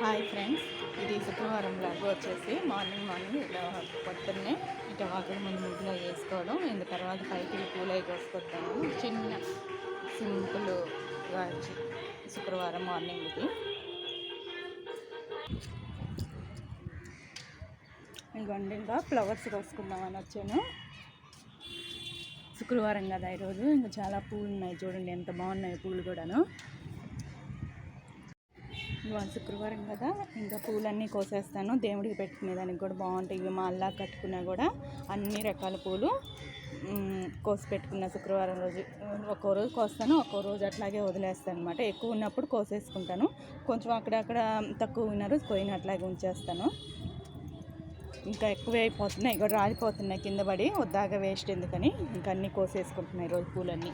Hi friends ఇది శుక్రవారం లాగా వచ్చేసి మార్నింగ్ మార్నింగ్ ఇలా పొద్దున్నే ఇటు వాకిలి ముందు ముగ్గులో వేసుకోవడం ఇంక తర్వాత పైకి పూలై కోసుకొద్దాము చిన్న సింపుల్ శుక్రవారం మార్నింగ్ ఇది. ఇంకొండి ఇంకా ఫ్లవర్స్ కోసుకుందామని వచ్చాను. శుక్రవారం కదా ఈరోజు ఇంకా చాలా పూలు ఉన్నాయి చూడండి ఎంత బాగున్నాయి పూలు కూడాను. ఇవాళ శుక్రవారం కదా. ఇంకా పూలన్నీ కోసేస్తాను. దేవుడికి పెట్టుకునేదానికి కూడా బాగుంటాయి. ఇవి మా అల్లా కట్టుకున్నా కూడా అన్ని రకాల పూలు కోసి పెట్టుకున్న శుక్రవారం రోజు. ఒక్కో రోజు కోస్తాను ఒక్కో రోజు అట్లాగే వదిలేస్తాను అనమాట ఎక్కువ ఉన్నప్పుడు కోసేసుకుంటాను. కొంచెం అక్కడక్కడ తక్కువ ఉన్న రోజు పోయిన అట్లాగే ఉంచేస్తాను. ఇంకా ఎక్కువ అయిపోతున్నాయి. ఇక్కడ రాలిపోతున్నాయి. కింద పడి వద్దాగా వేస్ట్ ఎందుకని. ఇంకా అన్నీ కోసేసుకుంటున్నాయి రోజు పూలన్నీ.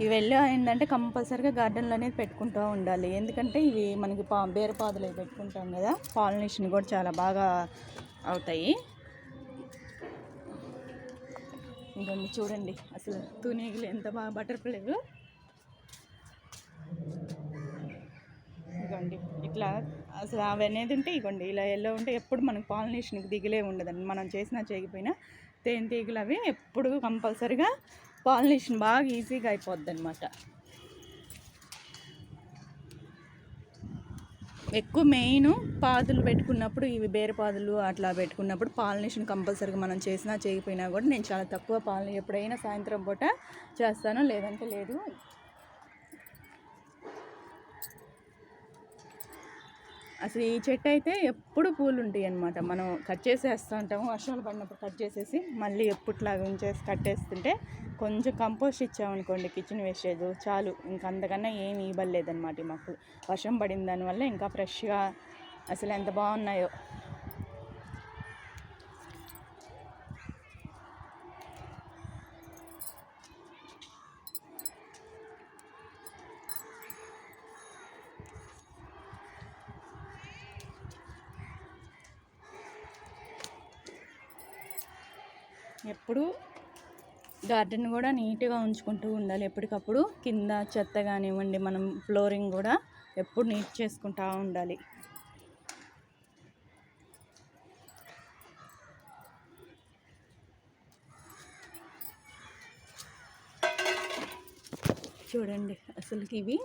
ఇవి వెళ్ళి ఏంటంటే కంపల్సరీగా గార్డెన్లో అనేది పెట్టుకుంటూ ఉండాలి. ఎందుకంటే ఇవి మనకి పా బేరపాదులు అవి పెట్టుకుంటాం కదా పాలినేషన్ కూడా చాలా బాగా అవుతాయి. ఇంకొన్ని చూడండి అసలు తూనీగులు ఎంత బాగా బటర్ఫ్లైలు ఇదిగోండి ఇట్లా అసలు అవి అనేది ఉంటే ఇగోండి ఇలా ఎల్లో ఉంటే ఎప్పుడు మనకు పాలినేషన్కి దిగులే ఉండదండి. మనం చేసినా చేయకపోయినా తేనె తీగలు అవి ఎప్పుడు కంపల్సరిగా పాలినేషన్ బాగా ఈజీగా అయిపోద్ది అనమాట ఎక్కువ మెయిన్ పాదులు పెట్టుకున్నప్పుడు ఇవి బేరే పాదులు అట్లా పెట్టుకున్నప్పుడు పాలినేషన్ కంపల్సరీగా మనం చేసినా చేయకపోయినా కూడా నేను చాలా తక్కువ పాలన ఎప్పుడైనా సాయంత్రం పూట చేస్తాను లేదంటే లేదు. అసలు ఈ చెట్టు అయితే ఎప్పుడు పూలు ఉంటాయి అనమాట మనం కట్ చేసేస్తూ ఉంటాము. వర్షాలు పడినప్పుడు కట్ చేసేసి మళ్ళీ ఎప్పుట్లాగా ఉంచేసి కట్టేస్తుంటే కొంచెం కంపోస్ట్ ఇచ్చామనుకోండి కిచెన్ వేస్టేజ్ చాలు. ఇంకా అంతకన్నా ఏమి ఇవ్వలేదన్నమాట మాకు. వర్షం పడిన దానివల్ల ఇంకా ఫ్రెష్గా అసలు ఎంత బాగున్నాయో. ఎప్పుడు గార్డెన్ కూడా నీట్గా ఉంచుకుంటూ ఉండాలి. ఎప్పటికప్పుడు కింద చెత్త కానివ్వండి మనం ఫ్లోరింగ్ కూడా ఎప్పుడు నీట్ చేసుకుంటూ ఉండాలి. చూడండి అసలుకి ఇవి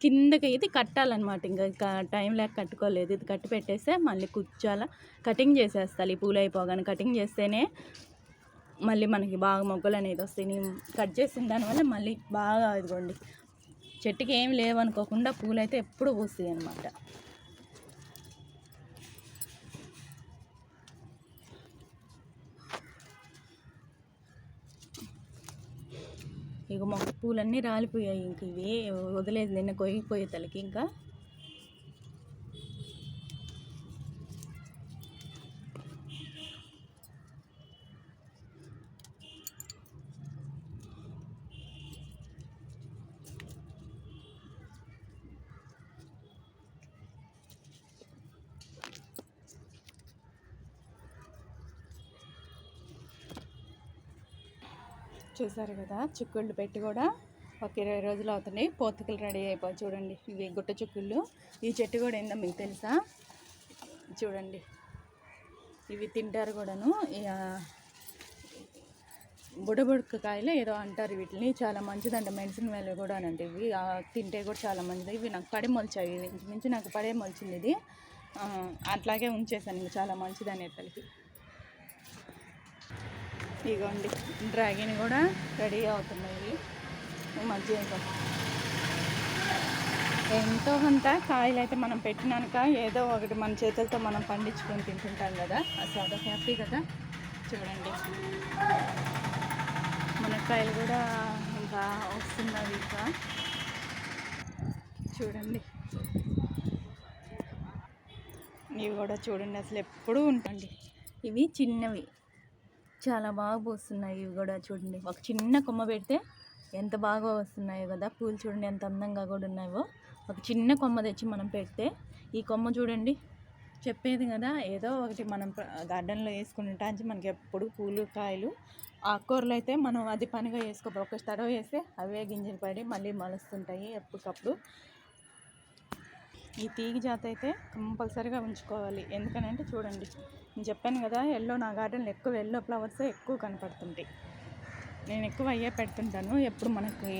కిందకి ఇది కట్టాలన్నమాట. ఇంకా టైం లేక కట్టుకోలేదు. ఇది కట్టి పెట్టేస్తే మళ్ళీ కూర్చోాల కటింగ్ చేసేస్తాను ఈ పూలు అయిపోగానే కటింగ్ చేస్తేనే మళ్ళీ మనకి బాగా మొగ్గలు అనేది వస్తాయి. నేను కట్ చేసిన దానివల్ల మళ్ళీ బాగా ఇదిగోండి. చెట్టుకి ఏం లేవనుకోకుండా పూలు అయితే ఎప్పుడు పూస్తాయి అనమాట ఇక మొక్క పూలన్నీ రాలిపోయాయి. ఇంక ఇవి వదిలేదు నిన్న కొయ్యిపోయే తలకి ఇంకా చూసారు కదా చిక్కుళ్ళు పెట్టి కూడా. ఒక ఇరవై రోజులు అవుతున్నాయి. పోతుకులు రెడీ అయిపోయి చూడండి. ఇవి గుట్ట చిక్కుళ్ళు. ఈ చెట్టు కూడా ఏందో మీకు తెలుసా? చూడండి. ఇవి తింటారు కూడాను. ఇక బుడబుడకాయలు ఏదో అంటారు వీటిని. చాలా మంచిదంట మెడిసిన్ వేలు కూడా అనండి ఇవి తింటే కూడా చాలా మంచిది. ఇవి నాకు పడే మొలిచాయి. ఇవి ఇంచుమించు నాకు పడే మొలిచింది ఇది. అట్లాగే ఉంచేసాను ఇంకా చాలా మంచిదని అనేసరికి ఇగోండి డ్రాగన్ కూడా రెడీ అవుతున్నాయి మధ్య ఎంతో కొంత కాయలు అయితే మనం పెట్టినాక ఏదో ఒకటి మన చేతులతో మనం పండించుకొని తింటుంటాం కదా. అసలు అదొక హ్యాపీ కదా. చూడండి. మునక్కాయలు కూడా ఇంకా వస్తున్నవి ఇంకా. చూడండి. ఇవి కూడా చూడండి అసలు ఎప్పుడూ ఉంటుంది ఇవి చిన్నవి. చాలా బాగా పూస్తున్నాయి ఇవి కూడా చూడండి. ఒక చిన్న కొమ్మ పెడితే ఎంత బాగా వస్తున్నాయో కదా పూలు చూడండి ఎంత అందంగా కూడా ఉన్నాయో. ఒక చిన్న కొమ్మ తెచ్చి మనం పెడితే ఈ కొమ్మ చూడండి చెప్పేది కదా ఏదో ఒకటి మనం గార్డెన్లో వేసుకుని మనకి ఎప్పుడు పూలు కాయలు ఆకుకూరలు అయితే మనం అది పనిగా వేసుకో ఒక తడవ వేస్తే అవే గింజలు పడి మళ్ళీ మలుస్తుంటాయి ఎప్పటికప్పుడు. ఈ తీగ జాత అయితే కంపల్సరీగా ఉంచుకోవాలి. ఎందుకనంటే చూడండి నేను చెప్పాను కదా ఎల్లో నా గార్డెన్లో ఎక్కువ ఎల్లో ఫ్లవర్స్ ఎక్కువ కనపడుతుంటాయి. నేను ఎక్కువ అయ్యే పెడుతుంటాను. ఎప్పుడు మనకి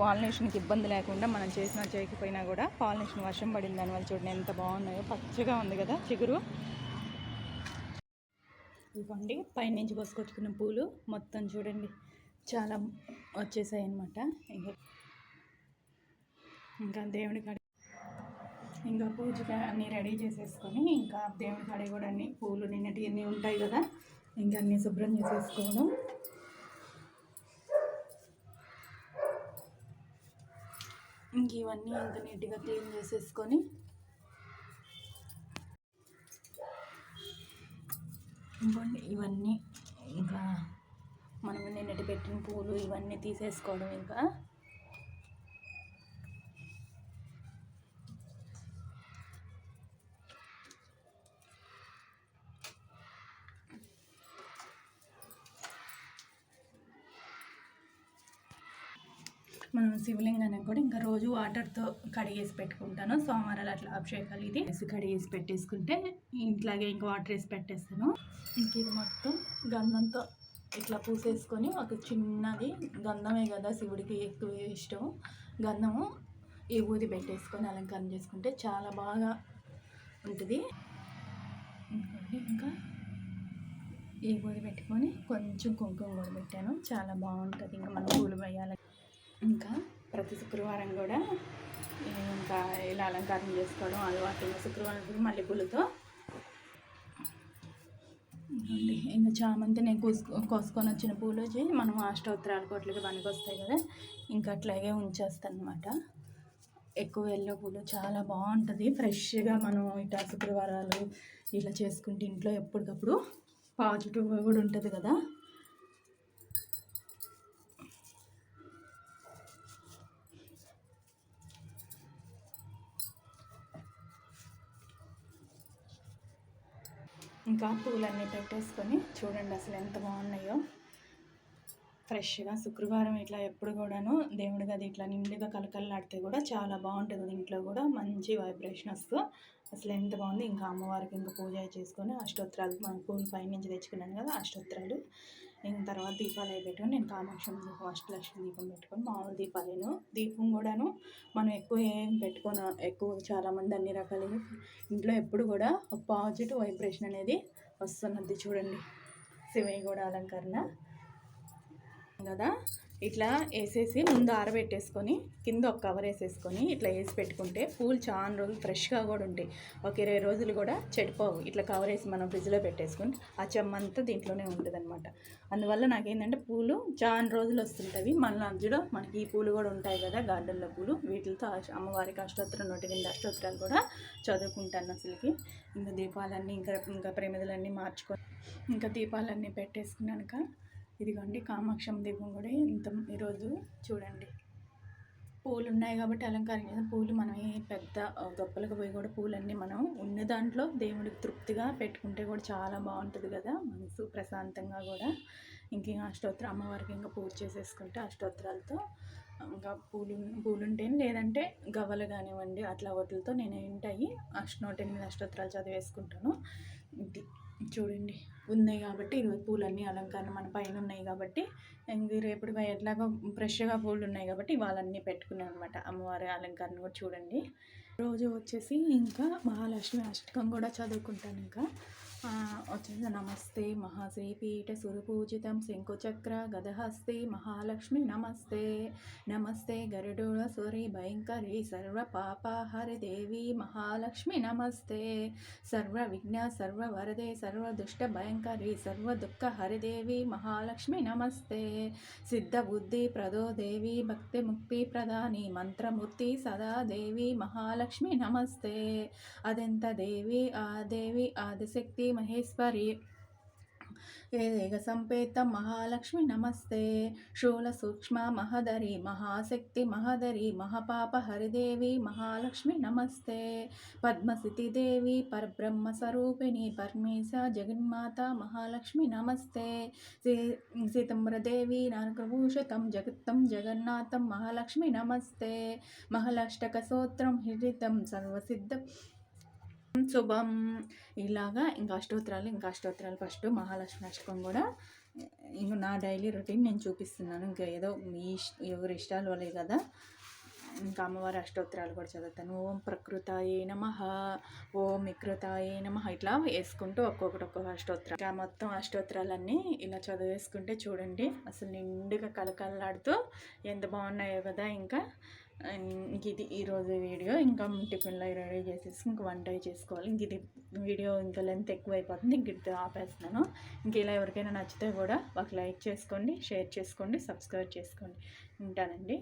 పాలినేషన్కి ఇబ్బంది లేకుండా మనం చేసినా చేయకపోయినా కూడా పాలినేషన్ వర్షం పడింది దానివల్ల చూడండి ఎంత బాగున్నాయో. పచ్చగా ఉంది కదా చిగురు. ఇవ్వండి పైనుంచి కోసుకొచ్చుకున్న పూలు మొత్తం చూడండి చాలా వచ్చేసాయి అనమాట ఇంకా దేవుడి కాడ ఇంకా పూజకి అన్నీ రెడీ చేసేసుకొని ఇంకా దేవుడి కాడ కూడా అన్నీ పూలు నిన్నటి అన్నీ ఉంటాయి కదా ఇంకా అన్నీ శుభ్రం చేసేసుకోవడం. ఇంక ఇవన్నీ అంత నీట్గా క్లీన్ చేసేసుకొని ఇంకోండి ఇవన్నీ ఇంకా మనం నిన్నటి పెట్టిన పూలు ఇవన్నీ తీసేసుకోవడం ఇంకా. మనం శివలింగానికి కూడా ఇంకా రోజు వాటర్తో కడిగేసి పెట్టుకుంటాను. సోమవారాలు అట్లా అభిషేకాలు ఇది. వేసి కడిగేసి పెట్టేసుకుంటే ఇంట్లాగే ఇంకా వాటర్ వేసి పెట్టేస్తాను. ఇంక ఇది మొత్తం గంధంతో ఇట్లా పూసేసుకొని ఒక చిన్నది గంధమే కదా శివుడికి ఎక్కువ ఇష్టం గంధము ఈ ఊది పెట్టేసుకొని అలంకరణ చేసుకుంటే చాలా బాగా ఉంటుంది. ఇంకా ఈ ఊది పెట్టుకొని కొంచెం కుంకుమ కూడా పెట్టాను. చాలా బాగుంటుంది. ఇంకా మనం పూలు వేయాలి ఇంకా ప్రతి శుక్రవారం కూడా ఇంకా ఇలా అలంకారం చేసుకోవడం అలవాటు శుక్రవారం మల్లెపూలతో. పూలతో ఇంకా చామంతి నేను కోసుకో కోసుకొని వచ్చిన పూలు వచ్చి మనం అష్టోత్తరాలు కోట్లకి పనికి వస్తాయి కదా ఇంకా అట్లాగే ఉంచేస్తాను అనమాట ఎక్కువ ఎల్లో పూలు చాలా బాగుంటుంది. ఫ్రెష్గా మనం ఇట్లా శుక్రవారాలు ఇలా చేసుకుంటే ఇంట్లో ఎప్పటికప్పుడు పాజిటివ్ కూడా ఉంటుంది కదా. ఇంకా పూలన్నీ పెట్టేసుకొని చూడండి అసలు ఎంత బాగున్నాయో. ఫ్రెష్గా శుక్రవారం ఇట్లా ఎప్పుడు కూడాను దేవుడి గది ఇట్లా నిండుగా కలకల్లాడితే కూడా చాలా బాగుంటుంది. ఇంట్లో కూడా మంచి వైబ్రేషన్ వస్తూ అసలు ఎంత బాగుంది. ఇంకా అమ్మవారికి ఇంకా పూజ చేసుకొని అష్టోత్తరాలు మన పూలు పైనుంచి తెచ్చుకున్నాను కదా అష్టోత్తరాలు. నేను తర్వాత దీపాలు అవి పెట్టుకొని నేను కామాక్షం దీపం అష్టలక్ష్మి దీపం పెట్టుకొని మామూలు దీపాలేను దీపం కూడాను మనం ఎక్కువ ఏం పెట్టుకోను ఎక్కువ చాలామంది అన్ని రకాలు ఇంట్లో ఎప్పుడు కూడా ఒక పాజిటివ్ వైబ్రేషన్ అనేది వస్తున్నది చూడండి. శివయ్య కూడా అలంకరణ. కదా? ఇట్లా వేసేసి ముందు ఆరబెట్టేసుకొని కింద ఒక కవర్ వేసేసుకొని ఇట్లా వేసి పెట్టుకుంటే పూలు చాలా రోజులు ఫ్రెష్గా కూడా ఉంటాయి. ఒక ఇరవై రోజులు కూడా చెడిపోవు. ఇట్లా కవర్ వేసి మనం ఫ్రిడ్జ్లో పెట్టేసుకుని ఆ చెమ్మంతా దీంట్లోనే ఉంటుంది అనమాట అందువల్ల నాకేంటంటే పూలు చాలా రోజులు వస్తుంటాయి మన అందులో మనకి ఈ పూలు కూడా ఉంటాయి కదా గార్డెన్లో పూలు. వీటితో అమ్మవారికి అష్టోత్తరం నూటి రెండు అష్టోత్తరాలు కూడా చదువుకుంటాను అసలుకి. ఇంకా దీపాలన్నీ ఇంకా ఇంకా ప్రేమిదలన్నీ మార్చుకొని ఇంకా దీపాలన్నీ పెట్టేసుకున్నాక ఇదిగోండి కామాక్షం దీపం కూడా ఇంత ఈరోజు చూడండి. పూలు ఉన్నాయి కాబట్టి అలంకారం చేసిన పూలు మనం పెద్ద గొప్పలకు పోయి కూడా పూలన్నీ మనం ఉన్న దాంట్లో దేవుడికి తృప్తిగా పెట్టుకుంటే కూడా చాలా బాగుంటుంది కదా మనసు ప్రశాంతంగా కూడా. ఇంక అష్టోత్తరం అమ్మవారికి ఇంకా పూజ చేసేసుకుంటే అష్టోత్తరాలతో ఇంకా పూలు పూలు లేదంటే గవ్వలు కానివ్వండి అట్లా వాటితో నేను ఏంటాయి అష్ట నూట ఎనిమిది అష్టోత్తరాలు చదివేసుకుంటాను. ఇది. చూడండి. ఉన్నాయి కాబట్టి ఇరవై పూలన్నీ అలంకరణ మన పైన ఉన్నాయి కాబట్టి ఇంక రేపు ఎట్లాగో ఫ్రెష్గా పూలు ఉన్నాయి కాబట్టి వాళ్ళన్నీ పెట్టుకున్నాను అనమాట అమ్మవారి అలంకరణ కూడా చూడండి. రోజు వచ్చేసి ఇంకా మహాలక్ష్మి అష్టకం కూడా చదువుకుంటాను ఇంకా. వచ్చేసి నమస్తే మహాశ్రీపీఠ సురపూజితం శంకుచక్ర గదహస్తే మహాలక్ష్మి నమస్తే. నమస్తే గరుడుల సురి భయంకరి సర్వ పాపహరి దేవి మహాలక్ష్మి నమస్తే. సర్వ విఘ్న సర్వ వరదే సర్వ దుష్ట భయంకరి సర్వ దుఃఖ హరిదేవి మహాలక్ష్మి నమస్తే. సిద్ధ బుద్ధి ప్రదో దేవి భక్తి ముక్తి ప్రధాని మంత్రమూర్తి సదా దేవి మహాలక్ష్మి నమస్తే. అదెంత దేవి? ఆ దేవి ఆదిశక్తి మహేశ్వరి. ఏక సంపేత మహాలక్ష్మి నమస్తే. శూల సూక్ష్మ మహదరి మహాశక్తి మహదరి మహాపాప హరిదేవి మహాలక్ష్మి నమస్తే. పద్మసితి దేవి పరబ్రహ్మ స్వరూపిణి పరమేశ జగన్మాత మహాలక్ష్మి నమస్తే. సీతమ్రదేవి నానకభూషితం జగత్తం జగన్నాథం మహాలక్ష్మి నమస్తే. మహలాష్టక సూత్రం హిరితం సర్వసిద్ధ శుభం. ఇలాగా ఇంకా అష్టోత్తరాలు ఇంకా అష్టోత్తరాలు ఫస్ట్ మహాలక్ష్మి అష్టకం కూడా. ఇంకా నా డైలీ రొటీన్ నేను చూపిస్తున్నాను. ఇంకా ఏదో మీ ఎవరి ఇష్టాలు వాళ్ళే కదా. ఇంకా అమ్మవారి అష్టోత్తరాలు కూడా చదువుతాను. ఓం ప్రకృతాయే నమ ఓం వికృతాయే నమ ఇట్లా వేసుకుంటూ ఒక్కొక్కటి ఒక్కొక్క అష్టోత్తరం ఇంకా మొత్తం అష్టోత్తరాలన్నీ ఇలా చదివేసుకుంటే చూడండి. అసలు నిండుగా కలకలలాడుతూ ఎంత బాగున్నాయో కదా ఇంకా. ఇంక ఇది ఈరోజు వీడియో. ఇంకా టిఫిన్లో రెడీ చేసేసి ఇంక వంట చేసుకోవాలి. ఇంక ఇది వీడియో ఇంకా లెంత్ ఎక్కువ అయిపోతుంది ఇంక ఇది ఆపేస్తున్నాను. ఇంక ఇలా ఎవరికైనా నచ్చితే కూడా ఒక లైక్ చేసుకోండి షేర్ చేసుకోండి సబ్స్క్రైబ్ చేసుకోండి. ఉంటానండి.